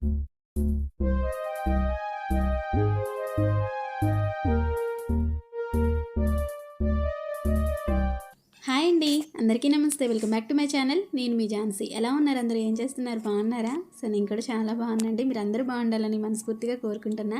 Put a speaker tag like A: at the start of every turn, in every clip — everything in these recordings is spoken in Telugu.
A: Thank you నమస్తే welcome back to my channel. నేను మీ ఝాన్సీ. ఎలా ఉన్నారు అందరూ? ఏం చేస్తున్నారు? బాగున్నారా? సో నేను కూడా చాలా బాగున్నాండి మీరు అందరూ బాగుండాలని మనస్ఫూర్తిగా కోరుకుంటున్నా.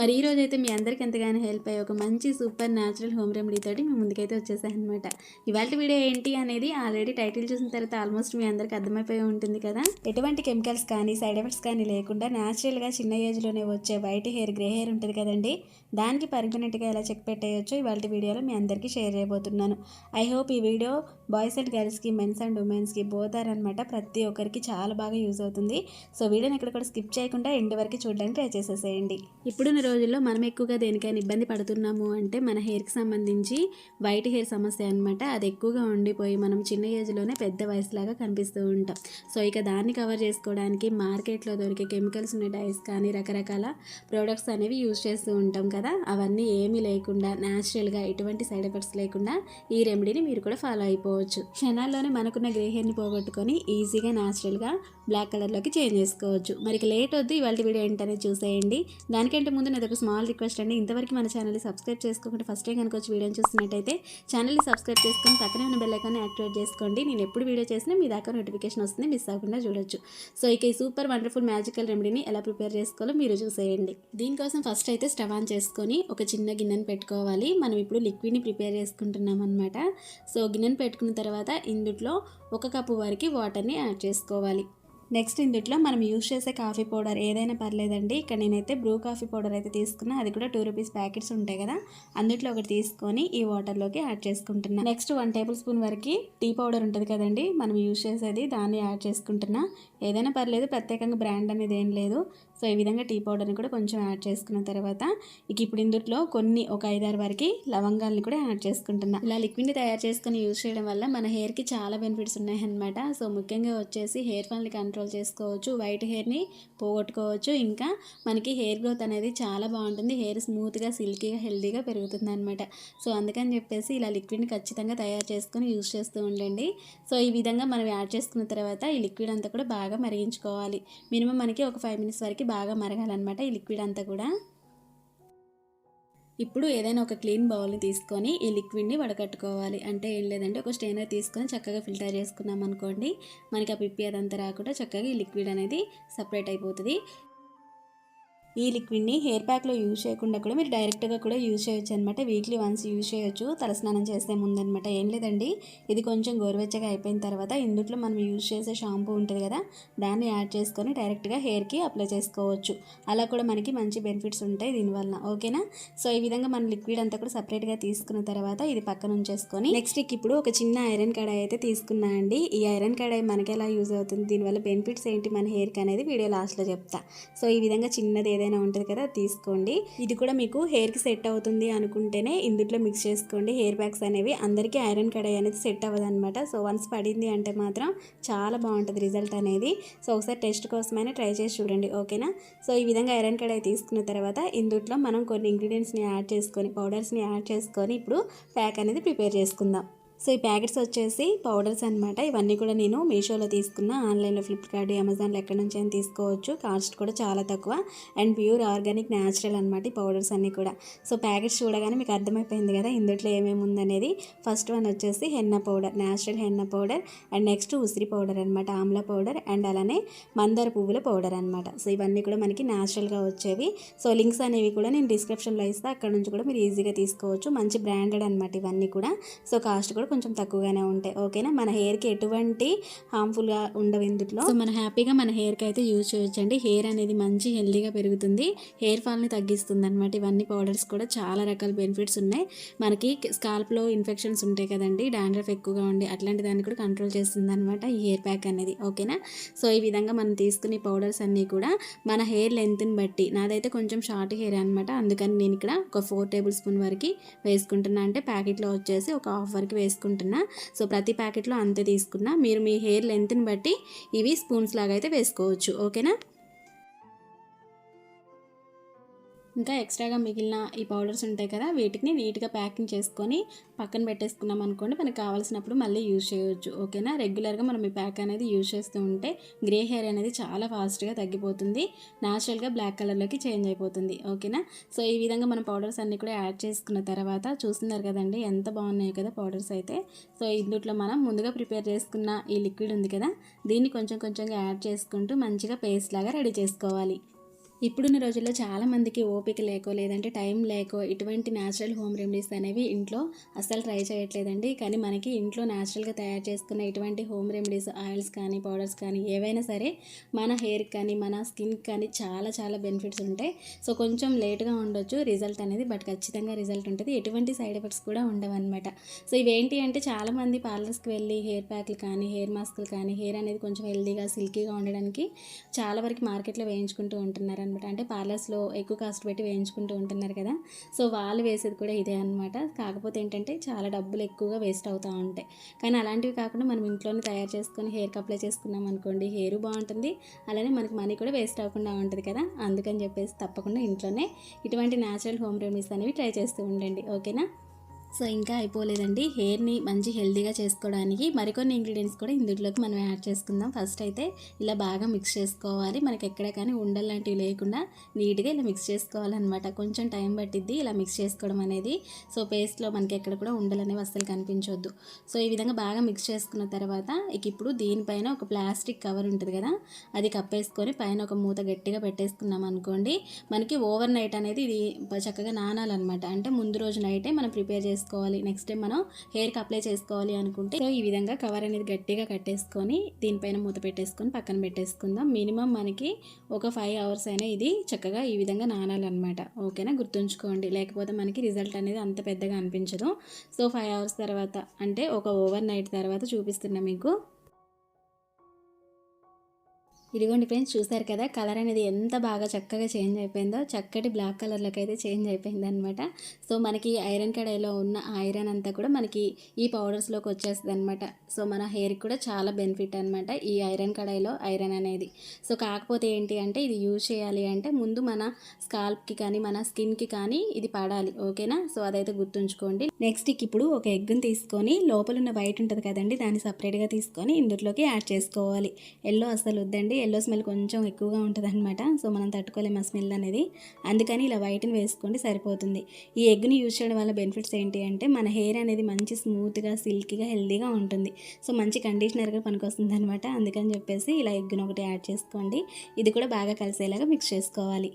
A: మరి ఈ రోజైతే అయితే మీ అందరికీ ఎంతగానో హెల్ప్ అయ్యే ఒక మంచి సూపర్ న్యాచురల్ హోమ్ రెమెడీ తోటి మీ ముందుకైతే వచ్చేసాను అనమాట ఇవాళ వీడియో ఏంటి అనేది ఆల్రెడీ టైటిల్ చూసిన తర్వాత ఆల్మోస్ట్ మీ అందరికీ అర్థమైపోయి ఉంటుంది కదా. ఎటువంటి కెమికల్స్ కానీ సైడ్ ఎఫెక్ట్స్ కానీ లేకుండా న్యాచురల్గా చిన్న ఏజ్లోనే వచ్చే వైట్ హెయిర్ గ్రే హెయిర్ ఉంటుంది కదండి. దానికి పర్మనెంట్గా ఎలా చెక్ పెట్టేయచ్చో ఇవాళ వీడియోలో మీ అందరికీ షేర్ చేయబోతున్నాను. ఐ హోప్ ఈ వీడియో బాయ్స్ అండ్ గర్ల్స్కి మెన్స్ అండ్ ఉమెన్స్కి పోతారు అనమాట ప్రతి ఒక్కరికి చాలా బాగా యూజ్ అవుతుంది. సో వీడియోని ఎక్కడ కూడా స్కిప్ చేయకుండా ఎండ్ వరకు చూడడానికి ట్రై చేసేసేయండి. ఇప్పుడున్న రోజుల్లో మనం ఎక్కువగా దేనికైనా ఇబ్బంది పడుతున్నాము అంటే మన హెయిర్కి సంబంధించి వైట్ హెయిర్ సమస్య అనమాట అది ఎక్కువగా ఉండిపోయి మనం చిన్న ఏజ్లోనే పెద్ద వయసులాగా కనిపిస్తూ ఉంటాం. సో ఇక దాన్ని కవర్ చేసుకోవడానికి మార్కెట్లో దొరికే కెమికల్స్ ఉన్న డైస్ కానీ రకరకాల ప్రోడక్ట్స్ అనేవి యూజ్ చేస్తూ ఉంటాం కదా. అవన్నీ ఏమీ లేకుండా న్యాచురల్గా ఎటువంటి సైడ్ ఎఫెక్ట్స్ లేకుండా ఈ రెమెడీని మీరు కూడా ఫాలో అయిపోవచ్చు క్షణాల్లోనే మనకున్న గ్రే హెయిర్ని పోగొట్టుకొని ఈజీగా న్యాచురల్గా బ్లాక్ కలర్లోకి చేంజ్ చేసుకోవచ్చు. మరి లేట్ వద్దు ఇవాళ వీడియో ఏంటనే చూసేయండి. దానికంటే ముందు నాది ఒక స్మాల్ రిక్వెస్ట్ అండి. ఇంతవరకు మన ఛానల్ని సబ్స్క్రైబ్ చేసుకోకుండా ఫస్ట్ టైం కనుక వచ్చి వీడియోని చూస్తున్నట్టయితే ఛానల్ని సబ్స్క్రైబ్ చేసుకొని పక్కనే ఉన్న బెల్లైకాన్ని యాక్టివేట్ చేసుకోండి. నేను ఎప్పుడు వీడియో చేసినా మీ దాకా నోటిఫికేషన్ వస్తుంది మిస్ అవ్వకుండా చూడొచ్చు. సో ఇక ఈ సూపర్ వండర్ఫుల్ మ్యాజికల్ రెమెడీని ఎలా ప్రిపేర్ చేసుకోవాలో మీరు చూసేయండి. దీనికోసం ఫస్ట్ అయితే స్టవ్ ఆన్ చేసుకొని ఒక చిన్న గిన్నెని పెట్టుకోవాలి. మనం ఇప్పుడు లిక్విడ్ని ప్రిపేర్ చేసుకుంటున్నాం అనమాట సో గిన్నెని పెట్టుకున్న తర్వాత ఇందుట్లో ఒక కప్పు వరకు వాటర్ని యాడ్ చేసుకోవాలి. నెక్స్ట్ ఇందుట్లో మనం యూజ్ చేసే కాఫీ పౌడర్ ఏదైనా పర్లేదండి. ఇక్కడ నేనైతే బ్రూ కాఫీ పౌడర్ అయితే తీసుకున్నా. అది కూడా టూ రూపీస్ ప్యాకెట్స్ ఉంటాయి కదా. అందుట్లో ఒకటి తీసుకొని ఈ వాటర్లోకి యాడ్ చేసుకుంటున్నా. నెక్స్ట్ వన్ టేబుల్ స్పూన్ వరకు టీ పౌడర్ ఉంటుంది కదండి. మనం యూజ్ చేసేది దాన్ని యాడ్ చేసుకుంటున్నా. ఏదైనా పర్లేదు ప్రత్యేకంగా బ్రాండ్ అనేది ఏం లేదు. సో ఈ విధంగా టీ పౌడర్ని కూడా కొంచెం యాడ్ చేసుకున్న తర్వాత ఇక ఇప్పుడు ఇందులో కొన్ని ఒక ఐదారు వరకు లవంగాల్ని కూడా యాడ్ చేసుకుంటున్నా. ఇలా లిక్విడ్ని తయారు చేసుకుని యూజ్ చేయడం వల్ల మన హెయిర్కి చాలా బెనిఫిట్స్ ఉన్నాయన్నమాట. సో ముఖ్యంగా వచ్చేసి హెయిర్ ఫాల్ని కంట్రోల్ చేసుకోవచ్చు వైట్ హెయిర్ని పోగొట్టుకోవచ్చు. ఇంకా మనకి హెయిర్ గ్రోత్ అనేది చాలా బాగుంటుంది. హెయిర్ స్మూత్గా సిల్కీగా హెల్తీగా పెరుగుతుంది అనమాట సో అందుకని చెప్పేసి ఇలా లిక్విడ్ని ఖచ్చితంగా తయారు చేసుకొని యూజ్ చేస్తూ ఉండండి. సో ఈ విధంగా మనం యాడ్ చేసుకున్న తర్వాత ఈ లిక్విడ్ అంతా కూడా బాగా మరిగించుకోవాలి. మినిమం మనకి ఒక ఫైవ్ మినిట్స్ వరకు బాగా మరగాలన్నమాట ఈ లిక్విడ్ అంతా కూడా. ఇప్పుడు ఏదైనా ఒక క్లీన్ బౌల్ని తీసుకొని ఈ లిక్విడ్ని వడకట్టుకోవాలి. అంటే ఏం లేదంటే ఒక స్టెయినర్ తీసుకొని చక్కగా ఫిల్టర్ చేసుకున్నాం అనుకోండి మనకి ఆ పిప్పి అదంతా రాకుండా చక్కగా ఈ లిక్విడ్ అనేది సపరేట్ అయిపోతుంది. ఈ లిక్విడ్ని హెయిర్ ప్యాక్లో యూజ్ చేయకుండా కూడా మీరు డైరెక్ట్గా కూడా యూజ్ చేయొచ్చు అనమాట వీక్లీ వన్స్ యూజ్ చేయొచ్చు. తలస్నానం చేసే ముందనమాట ఏం లేదండి. ఇది కొంచెం గోరువెచ్చగా అయిపోయిన తర్వాత ఇందులో మనం యూజ్ చేసే షాంపూ ఉంటుంది కదా దాన్ని యాడ్ చేసుకొని డైరెక్ట్గా హెయిర్కి అప్లై చేసుకోవచ్చు. అలా కూడా మనకి మంచి బెనిఫిట్స్ ఉంటాయి దీనివల్ల ఓకేనా? సో ఈ విధంగా మనం లిక్విడ్ అంతా కూడా సపరేట్గా తీసుకున్న తర్వాత ఇది పక్కన ఉంచేసుకొని నెక్స్ట్ ఇప్పుడు ఒక చిన్న ఐరన్ కడాయి అయితే తీసుకున్నా అండి. ఈ ఐరన్ కడాయి మనకి ఎలా యూజ్ అవుతుంది? దీనివల్ల బెనిఫిట్స్ ఏంటి? మన హెయిర్కి అనేది వీడియో లాస్ట్లో చెప్తా. సో ఈ విధంగా చిన్నది ఏదైనా ఉంటుంది కదా తీసుకోండి. ఇది కూడా మీకు హెయిర్కి సెట్ అవుతుంది అనుకుంటేనే ఇందులో మిక్స్ చేసుకోండి. హెయిర్ బ్యాగ్స్ అనేవి అందరికీ ఐరన్ కడాయి అనేది సెట్ అవ్వదు అనమాట సో వన్స్ పడింది అంటే మాత్రం చాలా బాగుంటుంది రిజల్ట్ అనేది. సో ఒకసారి టెస్ట్ కోసమైనా ట్రై చేసి చూడండి ఓకేనా సో ఈ విధంగా ఐరన్ కడాయి తీసుకున్న తర్వాత ఇందులో మనం కొన్ని ఇంగ్రీడియంట్స్ని యాడ్ చేసుకొని పౌడర్స్ని యాడ్ చేసుకొని ఇప్పుడు ప్యాక్ అనేది ప్రిపేర్ చేసుకుందాం. సో ఈ ప్యాకెట్స్ వచ్చేసి పౌడర్స్ అనమాట ఇవన్నీ కూడా నేను మీషోలో తీసుకున్న. ఆన్లైన్లో ఫ్లిప్కార్ట్ అమెజాన్లో ఎక్కడి నుంచి అయినా తీసుకోవచ్చు. కాస్ట్ కూడా చాలా తక్కువ. అండ్ ప్యూర్ ఆర్గానిక్ న్యాచురల్ అనమాట ఈ పౌడర్స్ అన్నీ కూడా. సో ప్యాకెట్స్ చూడగానే మీకు అర్థమైపోయింది కదా ఇందులో ఏమేమి ఉందనేది. ఫస్ట్ వన్ వచ్చేసి henna powder natural henna powder and next ఉసిరి పౌడర్ అనమాట ఆమ్ల పౌడర్ అండ్ అలానే మందార పువ్వుల పౌడర్ అనమాట సో ఇవన్నీ కూడా మనకి న్యాచురల్గా వచ్చేవి. సో లింక్స్ అనేవి కూడా నేను డిస్క్రిప్షన్లో ఇస్తే. అక్కడ నుంచి కూడా మీరు ఈజీగా తీసుకోవచ్చు. మంచి బ్రాండెడ్ అనమాట ఇవన్నీ కూడా. సో కాస్ట్ కూడా కొంచెం తక్కువగానే ఉంటాయి ఓకేనా? మన హెయిర్కి ఎటువంటి హార్మ్ఫుల్గా ఉండవు ఇందులో. సో మన హ్యాపీగా మన హెయిర్కి అయితే యూజ్ చేయొచ్చండి. హెయిర్ అనేది మంచి హెల్దీగా పెరుగుతుంది. హెయిర్ ఫాల్ని తగ్గిస్తుంది అనమాట ఇవన్నీ పౌడర్స్ కూడా చాలా రకాల బెనిఫిట్స్ ఉన్నాయి. మనకి స్కాల్ప్లో ఇన్ఫెక్షన్స్ ఉంటాయి కదండి డాండ్రఫ్ ఎక్కువగా ఉండి అట్లాంటి దాన్ని కూడా కంట్రోల్ చేస్తుంది అనమాట ఈ హెయిర్ ప్యాక్ అనేది ఓకేనా? సో ఈ విధంగా మనం తీసుకునే పౌడర్స్ అన్నీ కూడా మన హెయిర్ లెంత్ని బట్టి నాదైతే కొంచెం షార్ట్ హెయిర్ అనమాట అందుకని నేను ఇక్కడ ఒక ఫోర్ టేబుల్ స్పూన్ వరకు వేసుకుంటున్నా. అంటే ప్యాకెట్లో వచ్చేసి ఒక హాఫ్ వరకు తీసుకుంటున్నా. సో ప్రతి ప్యాకెట్లో అంతే తీసుకున్నా. మీరు మీ హెయిర్ లెంత్ని బట్టి ఇవి స్పూన్స్ లాగా అయితే వేసుకోవచ్చు. ఓకేనా? ఇంకా ఎక్స్ట్రాగా మిగిలిన ఈ పౌడర్స్ ఉంటాయి కదా వీటిని నీట్గా ప్యాకింగ్ చేసుకొని పక్కన పెట్టేసుకున్నాం అనుకోండి మనకు కావాల్సినప్పుడు మళ్ళీ యూజ్ చేయొచ్చు. ఓకేనా? రెగ్యులర్గా మనం ఈ ప్యాక్ అనేది యూజ్ చేస్తూ ఉంటే గ్రే హెయిర్ అనేది చాలా ఫాస్ట్గా తగ్గిపోతుంది న్యాచురల్గా బ్లాక్ కలర్లోకి చేంజ్ అయిపోతుంది. ఓకేనా? సో ఈ విధంగా మనం పౌడర్స్ అన్నీ కూడా యాడ్ చేసుకున్న తర్వాత చూస్తున్నారు కదండి ఎంత బాగున్నాయి కదా పౌడర్స్ అయితే. సో ఇందుట్లో మనం ముందుగా ప్రిపేర్ చేసుకున్న ఈ లిక్విడ్ ఉంది కదా దీన్ని కొంచెం కొంచెంగా యాడ్ చేసుకుంటూ మంచిగా పేస్ట్ లాగా రెడీ చేసుకోవాలి. ఇప్పుడున్న రోజుల్లో చాలామందికి ఓపిక లేకో లేదంటే టైం లేకో ఇటువంటి న్యాచురల్ హోమ్ రెమెడీస్ అనేవి ఇంట్లో అస్సలు ట్రై చేయట్లేదండి. కానీ మనకి ఇంట్లో న్యాచురల్గా తయారు చేసుకున్న ఇటువంటి హోమ్ రెమెడీస్ ఆయిల్స్ కానీ పౌడర్స్ కానీ ఏవైనా సరే మన హెయిర్కి కానీ మన స్కిన్కి కానీ చాలా చాలా బెనిఫిట్స్ ఉంటాయి. సో కొంచెం లేట్గా ఉండొచ్చు రిజల్ట్ అనేది బట్ ఖచ్చితంగా రిజల్ట్ ఉంటుంది. ఎటువంటి సైడ్ ఎఫెక్ట్స్ కూడా ఉండవన్నమాట సో ఇవేంటి అంటే చాలామంది పార్లర్స్కి వెళ్ళి హెయిర్ ప్యాక్లు కానీ హెయిర్ మాస్క్లు కానీ హెయిర్ అనేది కొంచెం హెల్దీగా సిల్కీగా ఉండడానికి చాలా వరకు మార్కెట్లో వేయించుకుంటూ ఉంటున్నారు అనమాట అంటే పార్లర్స్లో ఎక్కువ కాస్ట్ పెట్టి వేయించుకుంటూ ఉంటున్నారు కదా. సో వాళ్ళు వేసేది కూడా ఇదే అనమాట కాకపోతే ఏంటంటే చాలా డబ్బులు ఎక్కువగా వేస్ట్ అవుతూ ఉంటాయి. కానీ అలాంటివి కాకుండా మనం ఇంట్లోనే తయారు చేసుకొని హెయిర్కి అప్లై చేసుకున్నాం అనుకోండి హెయిర్ బాగుంటుంది. అలానే మనకి మనీ కూడా వేస్ట్ అవ్వకుండా ఉంటుంది కదా. అందుకని చెప్పేసి తప్పకుండా ఇంట్లోనే ఇటువంటి న్యాచురల్ హోమ్ రెమెడీస్ అనేవి ట్రై చేస్తూ ఉండండి. ఓకేనా? సో ఇంకా అయిపోలేదండి. హెయిర్ని మంచి హెల్దీగా చేసుకోవడానికి మరికొన్ని ఇంగ్రీడియంట్స్ కూడా ఇందులోకి మనం యాడ్ చేసుకుందాం. ఫస్ట్ అయితే ఇలా బాగా మిక్స్ చేసుకోవాలి. మనకి ఎక్కడ కానీ ఉండలు లాంటివి లేకుండా నీట్గా ఇలా మిక్స్ చేసుకోవాలన్నమాట. కొంచెం టైం పట్టిద్ది ఇలా మిక్స్ చేసుకోవడం అనేది. సో పేస్ట్లో మనకి ఎక్కడ కూడా ఉండలు అనేవి అస్సలు కనిపించొద్దు. సో ఈ విధంగా బాగా మిక్స్ చేసుకున్న తర్వాత ఇక ఇప్పుడు దీనిపైన ఒక ప్లాస్టిక్ కవర్ ఉంటుంది కదా అది కప్పేసుకొని పైన ఒక మూత గట్టిగా పెట్టేసుకున్నాం అనుకోండి మనకి ఓవర్ నైట్ అనేది ఇది చక్కగా నానాలన్నమాట. అంటే ముందు రోజు నైటే మనం ప్రిపేర్ చేసి చేసుకోవాలి. నెక్స్ట్ టైం మనం హెయిర్కి అప్లై చేసుకోవాలి అనుకుంటే సో ఈ విధంగా కవర్ అనేది గట్టిగా కట్టేసుకొని దీనిపైన మూత పెట్టేసుకొని పక్కన పెట్టేసుకుందాం. మినిమం మనకి ఒక ఫైవ్ అవర్స్ అయినా ఇది చక్కగా ఈ విధంగా నానాలన్నమాట. ఓకేనా గుర్తుంచుకోండి. లేకపోతే మనకి రిజల్ట్ అనేది అంత పెద్దగా అనిపించదు. సో ఫైవ్ అవర్స్ తర్వాత అంటే ఒక ఓవర్ నైట్ తర్వాత చూపిస్తున్నా మీకు. ఇదిగోండి ఫ్రెండ్స్ చూసారు కదా కలర్ అనేది ఎంత బాగా చక్కగా చేంజ్ అయిపోయిందో చక్కటి బ్లాక్ కలర్లోకి అయితే చేంజ్ అయిపోయింది అనమాట సో మనకి ఐరన్ కడాయిలో ఉన్న ఐరన్ అంతా కూడా మనకి ఈ పౌడర్స్లోకి వచ్చేస్తుంది అనమాట సో మన హెయిర్కి కూడా చాలా బెనిఫిట్ అనమాట ఈ ఐరన్ కడాయిలో ఐరన్ అనేది. సో కాకపోతే ఏంటి అంటే ఇది యూజ్ చేయాలి అంటే ముందు మన స్కాల్ప్కి కానీ మన స్కిన్కి కానీ ఇది పడాలి ఓకేనా? సో అదైతే గుర్తుంచుకోండి. నెక్స్ట్ ఇప్పుడు ఒక ఎగ్గును తీసుకొని లోపల ఉన్న వైట్ ఉంటుంది కదండి దాన్ని సపరేట్గా తీసుకొని ఇందులోకి యాడ్ చేసుకోవాలి. ఎల్లో అసలు వద్దండి ఎల్లో స్మెల్ కొంచెం ఎక్కువగా ఉంటుంది అనమాట సో మనం తట్టుకోలేము ఆ స్మెల్ అనేది. అందుకని ఇలా వైట్ని వేసుకోండి సరిపోతుంది. ఈ ఎగ్ని యూజ్ చేయడం వల్ల బెనిఫిట్స్ ఏంటి అంటే మన హెయిర్ అనేది మంచి స్మూత్గా సిల్కీగా హెల్దీగా ఉంటుంది. సో మంచి కండిషనర్గా పనికొస్తుంది అనమాట అందుకని చెప్పేసి ఇలా ఎగ్గును ఒకటి యాడ్ చేసుకోండి. ఇది కూడా బాగా కలిసేలాగా మిక్స్ చేసుకోవాలి.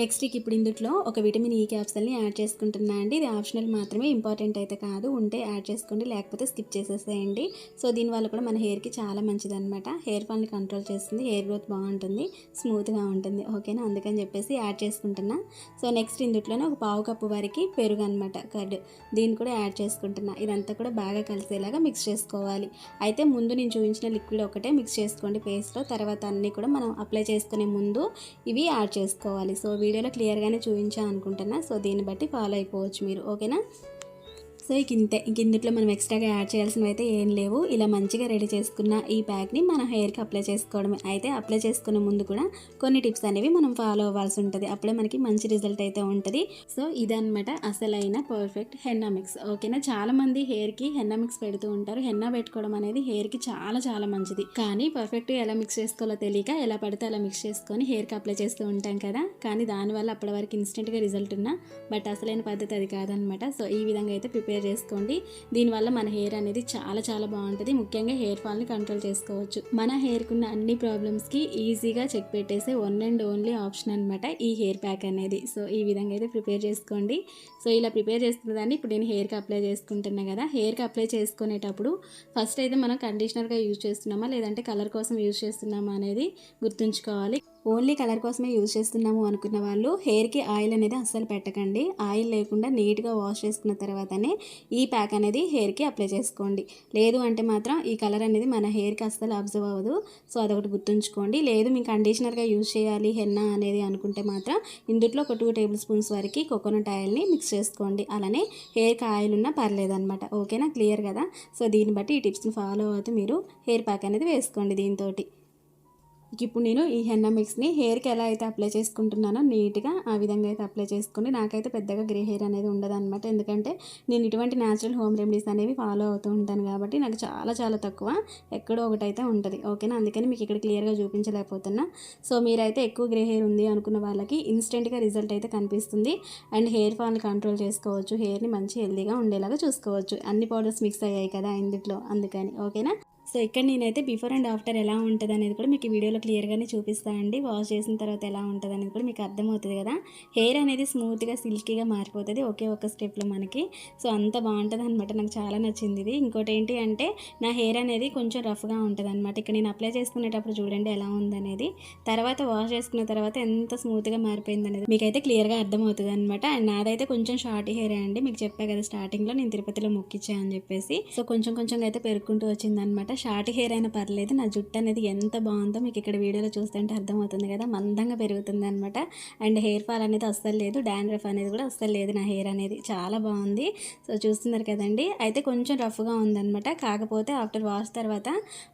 A: నెక్స్ట్ ఇప్పుడు ఇందులో ఒక విటమిన్ ఈ క్యాప్సల్ని యాడ్ చేసుకుంటున్నా అండి. ఇది ఆప్షనల్ మాత్రమే ఇంపార్టెంట్ అయితే కాదు. ఉంటే యాడ్ చేసుకోండి లేకపోతే స్కిప్ చేసేసేయండి. సో దీనివల్ల కూడా మన హెయిర్కి చాలా మంచిది అనమాట హెయిర్ ఫాల్ని కంట్రోల్ చేస్తుంది హెయిర్ గ్రోత్ బాగుంటుంది స్మూత్గా ఉంటుంది. ఓకేనా అందుకని చెప్పేసి యాడ్ చేసుకుంటున్నా. సో నెక్స్ట్ ఇందులోనే ఒక పావు కప్పు వరకు పెరుగు అనమాట కర్డ్ దీన్ని కూడా యాడ్ చేసుకుంటున్నా. ఇదంతా కూడా బాగా కలిసేలాగా మిక్స్ చేసుకోవాలి. అయితే ముందు నేను చూపించిన లిక్విడ్ ఒకటే మిక్స్ చేసుకోండి ఫేస్లో తర్వాత అన్నీ కూడా మనం అప్లై చేసుకునే ముందు ఇవి యాడ్ చేసుకోవాలి. సో వీడియోలో క్లియర్గానే చూపించా అనుకుంటున్నా సో దీన్ని బట్టి ఫాలో అయిపోవచ్చు మీరు. ఓకేనా? సో ఇక ఇంతే ఇంక ఇందులో మనం ఎక్స్ట్రాగా యాడ్ చేయాల్సినవి అయితే ఏం లేవు. ఇలా మంచిగా రెడీ చేసుకున్న ఈ ప్యాక్ని మన హెయిర్కి అప్లై చేసుకోవడమే. అయితే అప్లై చేసుకునే ముందు కూడా కొన్ని టిప్స్ అనేవి మనం ఫాలో అవ్వాల్సి ఉంటుంది. అప్పుడే మనకి మంచి రిజల్ట్ అయితే ఉంటుంది. సో ఇదనమాట అసలైన పర్ఫెక్ట్ హెన్నా మిక్స్. ఓకేనా? చాలా మంది హెయిర్కి హెన్నా మిక్స్ పెడుతూ ఉంటారు. హెన్నా పెట్టుకోవడం అనేది హెయిర్కి చాలా చాలా మంచిది. కానీ పర్ఫెక్ట్గా ఎలా మిక్స్ చేసుకోవాలో తెలియక ఎలా పడితే అలా మిక్స్ చేసుకొని హెయిర్కి అప్లై చేస్తూ ఉంటాం కదా! కానీ దానివల్ల అప్పటి వరకు ఇన్స్టెంట్గా రిజల్ట్ ఉన్నా బట్ అసలైన పద్ధతి అది కాదనమాట సో ఈ విధంగా అయితే ప్రిపేర్ ప్రిపేర్ చేసుకోండి. దీనివల్ల మన హెయిర్ అనేది చాలా చాలా బాగుంటుంది. ముఖ్యంగా హెయిర్ ఫాల్ని కంట్రోల్ చేసుకోవచ్చు. మన హెయిర్కున్న అన్ని ప్రాబ్లమ్స్కి ఈజీగా చెక్ పెట్టేసే వన్ అండ్ ఓన్లీ ఆప్షన్ అనమాట ఈ హెయిర్ ప్యాక్ అనేది. సో ఈ విధంగా అయితే ప్రిపేర్ చేసుకోండి. సో ఇలా ప్రిపేర్ చేసుకున్న దాన్ని ఇప్పుడు నేను హెయిర్కి అప్లై చేసుకుంటున్నా కదా. హెయిర్కి అప్లై చేసుకునేటప్పుడు ఫస్ట్ అయితే మనం కండిషనర్గా యూజ్ చేస్తున్నామా? లేదంటే కలర్ కోసం యూజ్ చేస్తున్నామా అనేది గుర్తుంచుకోవాలి. ఓన్లీ కలర్ కోసమే యూజ్ చేస్తున్నాము అనుకున్న వాళ్ళు హెయిర్కి ఆయిల్ అనేది అస్సలు పెట్టకండి. ఆయిల్ లేకుండా నీట్గా వాష్ చేసుకున్న తర్వాతనే ఈ ప్యాక్ అనేది హెయిర్కి అప్లై చేసుకోండి. లేదు అంటే మాత్రం ఈ కలర్ అనేది మన హెయిర్కి అస్సలు అబ్జర్వ్ అవ్వదు. సో అదొకటి గుర్తుంచుకోండి. లేదు మీ కండిషనర్గా యూజ్ చేయాలి హెన్నా అనేది అనుకుంటే మాత్రం ఇందుట్లో ఒక టూ టేబుల్ స్పూన్స్ వరకు కోకోనట్ ఆయిల్ని మిక్స్ చేసుకోండి. అలానే హెయిర్కి ఆయిల్ ఉన్నా పర్లేదు అనమాట ఓకేనా? క్లియర్ కదా? సో దీన్ని బట్టి ఈ టిప్స్ని ఫాలో అవుతూ మీరు హెయిర్ ప్యాక్ అనేది వేసుకోండి దీంతో ఇప్పుడు నేను ఈ హెన్నా మిక్స్ని హెయిర్కి ఎలా అయితే అప్లై చేసుకుంటున్నానో నీట్గా ఆ విధంగా అయితే అప్లై చేసుకుని నాకైతే పెద్దగా గ్రే హెయిర్ అనేది ఉండదు అనమాట ఎందుకంటే నేను ఇటువంటి న్యాచురల్ హోమ్ రెమెడీస్ అనేవి ఫాలో అవుతూ ఉంటాను కాబట్టి నాకు చాలా చాలా తక్కువ ఎక్కడో ఒకటైతే ఉంటుంది. ఓకేనా అందుకని మీకు ఇక్కడ క్లియర్గా చూపించలేకపోతున్నా. సో మీరైతే ఎక్కువ గ్రే హెయిర్ ఉంది అనుకున్న వాళ్ళకి ఇన్స్టెంట్గా రిజల్ట్ అయితే కనిపిస్తుంది. అండ్ హెయిర్ ఫాల్ని కంట్రోల్ చేసుకోవచ్చు. హెయిర్ని మంచి హెల్దీగా ఉండేలాగా చూసుకోవచ్చు. అన్ని పౌడర్స్ మిక్స్ అయ్యాయి కదా ఇందులో అందుకని. ఓకేనా సో ఇక్కడ నేనైతే బిఫోర్ అండ్ ఆఫ్టర్ ఎలా ఉంటుంది అనేది కూడా మీకు వీడియోలో క్లియర్గానే చూపిస్తాను అండి. వాష్ చేసిన తర్వాత ఎలా ఉంటుంది అనేది కూడా మీకు అర్థమవుతుంది కదా. హెయిర్ అనేది స్మూత్గా సిల్కీగా మారిపోతుంది ఒకే ఒక స్టెప్లో మనకి. సో అంత బాగుంటుంది అనమాట నాకు చాలా నచ్చింది ఇది. ఇంకోటి ఏంటి అంటే నా హెయిర్ అనేది కొంచెం రఫ్గా ఉంటుంది అనమాట ఇక్కడ నేను అప్లై చేసుకునేటప్పుడు చూడండి ఎలా ఉందనేది తర్వాత వాష్ చేసుకున్న తర్వాత ఎంత స్మూత్గా మారిపోయింది అనేది మీకైతే క్లియర్గా అర్థమవుతుంది అనమాట అండ్ నాదైతే కొంచెం షార్ట్ హెయిర్ అండి. మీకు చెప్పా కదా స్టార్టింగ్లో నేను తిరుపతిలో మొక్కిచ్చా అని చెప్పేసి. సో కొంచెం కొంచెం అయితే పెరుక్కుంటూ వచ్చిందనమాట షార్ట్ హెయిర్ అయినా పర్లేదు నా జుట్టు అనేది ఎంత బాగుందో మీకు ఇక్కడ వీడియోలో చూస్తుంటే అర్థమవుతుంది కదా మందంగా పెరుగుతుంది అనమాట అండ్ హెయిర్ ఫాల్ అనేది అస్సలు లేదు డాండ్రఫ్ అనేది కూడా అస్సలు లేదు నా హెయిర్ అనేది చాలా బాగుంది. సో చూస్తున్నారు కదండి అయితే కొంచెం రఫ్గా ఉందనమాట కాకపోతే ఆఫ్టర్ వాష్ తర్వాత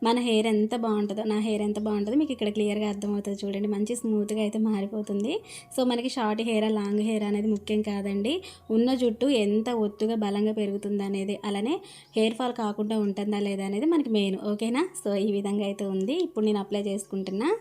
A: మన హెయిర్ ఎంత బాగుంటుందో నా హెయిర్ ఎంత బాగుంటుందో మీకు ఇక్కడ క్లియర్గా అర్థమవుతుంది చూడండి మంచి స్మూత్గా అయితే మారిపోతుంది. సో మనకి షార్ట్ హెయిర్ లాంగ్ హెయిర్ అనేది ముఖ్యం కాదండి. ఉన్న జుట్టు ఎంత ఒత్తుగా బలంగా పెరుగుతుంది అనేది అలానే హెయిర్ ఫాల్ కాకుండా ఉంటుందా లేదా అనేది మనకి మెయిన్. ఓకేనా? సో ఈ విధంగా అయితే ఉంది. ఇప్పుడు నేను అప్లై చేసుకుంటున్నా.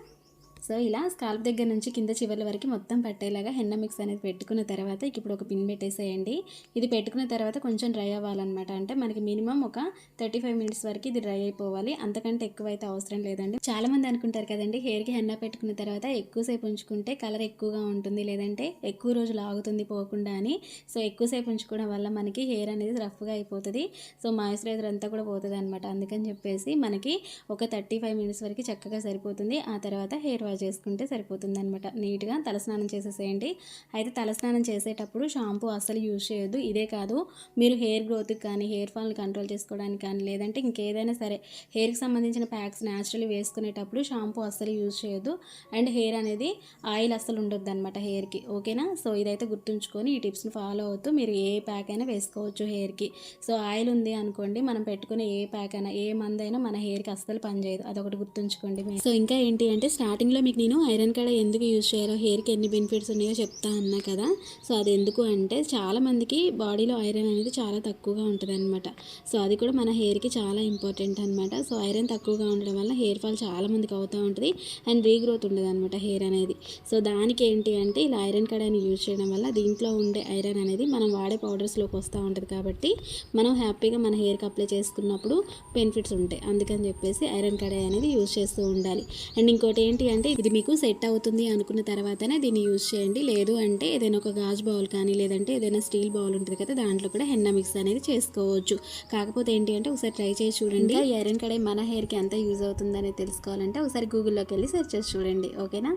A: సో ఇలా స్కాల్ప్ దగ్గర నుంచి కింద చివర్ల వరకు మొత్తం పట్టేలాగా హెన్న మిక్స్ అనేది పెట్టుకున్న తర్వాత ఇప్పుడు ఒక పిన్ పెట్టేసేయండి. ఇది పెట్టుకున్న తర్వాత కొంచెం డ్రై అవ్వాలన్నమాట. అంటే మనకి మినిమం ఒక థర్టీ ఫైవ్ మినిట్స్ వరకు ఇది డ్రై అయిపోవాలి. అంతకంటే ఎక్కువ అయితే అవసరం లేదండి. చాలా మంది అనుకుంటారు కదండి హెయిర్కి హెన్న పెట్టుకున్న తర్వాత ఎక్కువసేపు ఉంచుకుంటే కలర్ ఎక్కువగా ఉంటుంది లేదంటే ఎక్కువ రోజులు ఆగుతుంది పోకుండా అని. సో ఎక్కువసేపు ఉంచుకోవడం వల్ల మనకి హెయిర్ అనేది రఫ్గా అయిపోతుంది. సో మాయిశ్చరైజర్ అంతా కూడా పోతుంది అనమాట అందుకని చెప్పేసి మనకి ఒక థర్టీ ఫైవ్ మినిట్స్ వరకు చక్కగా సరిపోతుంది. ఆ తర్వాత హెయిర్ వాష్ చేసుకుంటే సరిపోతుంది అనమాట నీట్గా తలస్నానం చేసేసేయండి. అయితే తలస్నానం చేసేటప్పుడు షాంపూ అస్సలు యూజ్ చేయొద్దు. ఇదే కాదు మీరు హెయిర్ గ్రోత్కి కానీ హెయిర్ ఫాల్ని కంట్రోల్ చేసుకోవడానికి కానీ లేదంటే ఇంకేదైనా సరే హెయిర్కి సంబంధించిన ప్యాక్స్ న్యాచురల్లీ వేసుకునేటప్పుడు షాంపూ అస్సలు యూజ్ చేయొద్దు. అండ్ హెయిర్ అనేది ఆయిల్ అస్సలు ఉండొద్దు అనమాట హెయిర్కి. ఓకేనా? సో ఇదైతే గుర్తుంచుకొని ఈ టిప్స్ని ఫాలో అవుతూ మీరు ఏ ప్యాక్ అయినా వేసుకోవచ్చు హెయిర్కి. సో ఆయిల్ ఉంది అనుకోండి మనం పెట్టుకునే ఏ ప్యాక్ అయినా ఏ మందైనా మన హెయిర్కి అస్సలు పనిచేయదు. అదొకటి గుర్తుంచుకోండి సో ఇంకా ఏంటి అంటే స్టార్టింగ్లో మీకు నేను ఐరన్ కడ ఎందుకు యూజ్ చేయాలో హెయిర్కి ఎన్ని బెనిఫిట్స్ ఉన్నాయో చెప్తా అన్నా కదా. సో అది ఎందుకు అంటే చాలామందికి బాడీలో ఐరన్ అనేది చాలా తక్కువగా ఉంటుంది అనమాట సో అది కూడా మన హెయిర్కి చాలా ఇంపార్టెంట్ అనమాట సో ఐరన్ తక్కువగా ఉండడం వల్ల హెయిర్ ఫాల్ చాలామందికి అవుతూ ఉంటుంది అండ్ రీగ్రోత్ ఉండదు అనమాట హెయిర్ అనేది. సో దానికి ఏంటి అంటే ఇలా ఐరన్ కడాయిని యూజ్ చేయడం వల్ల దీంట్లో ఉండే ఐరన్ అనేది మనం వాడే పౌడర్స్లోకి వస్తూ ఉంటుంది కాబట్టి మనం హ్యాపీగా మన హెయిర్కి అప్లై చేసుకున్నప్పుడు బెనిఫిట్స్ ఉంటాయి. అందుకని చెప్పేసి ఐరన్ కడాయి అనేది యూజ్ చేస్తూ ఉండాలి. అండ్ ఇంకోటి ఏంటి అంటే ఇది మీకు సెట్ అవుతుంది అనుకున్న తర్వాతనే దీన్ని యూజ్ చేయండి. లేదు అంటే ఏదైనా ఒక గాజు బౌల్ కానీ లేదంటే ఏదైనా స్టీల్ బౌల్ ఉంటుంది కదా దాంట్లో కూడా హెన్నా మిక్స్ అనేది చేసుకోవచ్చు. కాకపోతే ఏంటి అంటే ఒకసారి ట్రై చేసి చూడండి. ఈ ఐరన్ కడాయి మన హెయిర్కి ఎంత యూజ్ అవుతుంది అనేది తెలుసుకోవాలంటే ఒకసారి గూగుల్లోకి వెళ్ళి సెర్చ్ చేసి చూడండి. ఓకేనా?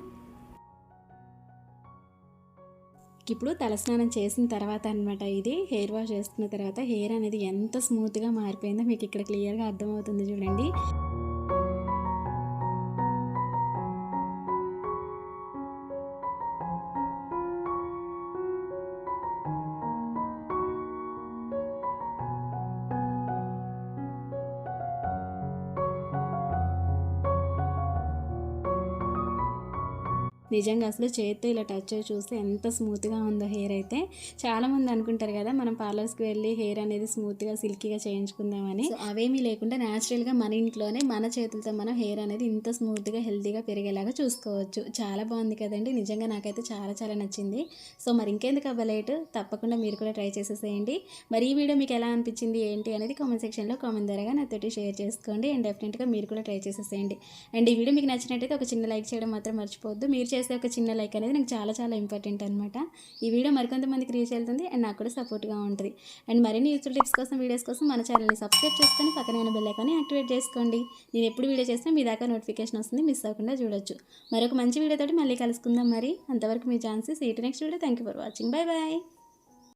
A: ఇప్పుడు తలస్నానం చేసిన తర్వాత అనమాట ఇది. హెయిర్ వాష్ చేసుకున్న తర్వాత హెయిర్ అనేది ఎంత స్మూత్గా మారిపోయిందో మీకు ఇక్కడ క్లియర్గా అర్థమవుతుంది చూడండి. నిజంగా అసలు చేతితో ఇలా టచ్ చేసి చూస్తే ఎంత స్మూత్గా ఉందో హెయిర్ అయితే. చాలామంది అనుకుంటారు కదా మనం పార్లర్స్కి వెళ్ళి హెయిర్ అనేది స్మూత్గా సిల్కీగా చేయించుకుందామని. అవేమీ లేకుండా న్యాచురల్గా మన ఇంట్లోనే మన చేతులతో మనం హెయిర్ అనేది ఇంత స్మూత్గా హెల్తీగా పెరిగేలాగా చూసుకోవచ్చు. చాలా బాగుంది కదండి. నిజంగా నాకైతే చాలా చాలా నచ్చింది. సో మరి ఇంకెందుకు అవ్వలేటు తప్పకుండా మీరు కూడా ట్రై చేసేసేయండి. మరి ఈ వీడియో మీకు ఎలా అనిపించింది ఏంటి అనేది కామెంట్ సెక్షన్లో కామెంట్ ద్వారా నాతోటి షేర్ చేసుకోండి. అండ్ డెఫినెట్గా మీరు కూడా ట్రై చేసేసేయండి. అండ్ ఈ వీడియో మీకు నచ్చినట్టయితే ఒక చిన్న లైక్ చేయడం మాత్రం మర్చిపోవద్దు. మీరు చేసే ఒక చిన్న లైక్ అనేది నాకు చాలా చాలా ఇంపార్టెంట్ అనమాట ఈ వీడియో మరికొంతమందికి రీచ్ వెళ్తుంది అండ్ నాకు కూడా సపోర్ట్గా ఉంటుంది. అండ్ మరిన్ని యూస్ఫుల్ టిప్స్ కోసం వీడియోస్ కోసం మన ఛానల్ని సబ్స్క్రైబ్ చేసుకొని పక్కన బెల్ ఐకాన్ని యాక్టివేట్ చేసుకోండి. నేను ఎప్పుడు వీడియో చేస్తే మీ దాకా నోటిఫికేషన్ వస్తుంది మిస్ అవ్వకుండా చూడొచ్చు. మరొక మంచి వీడియోతో మళ్ళీ కలుసుకుందాం మరి. అంతవరకు మీ ఛాన్సెస్ ఈటు next video thank you for watching bye bye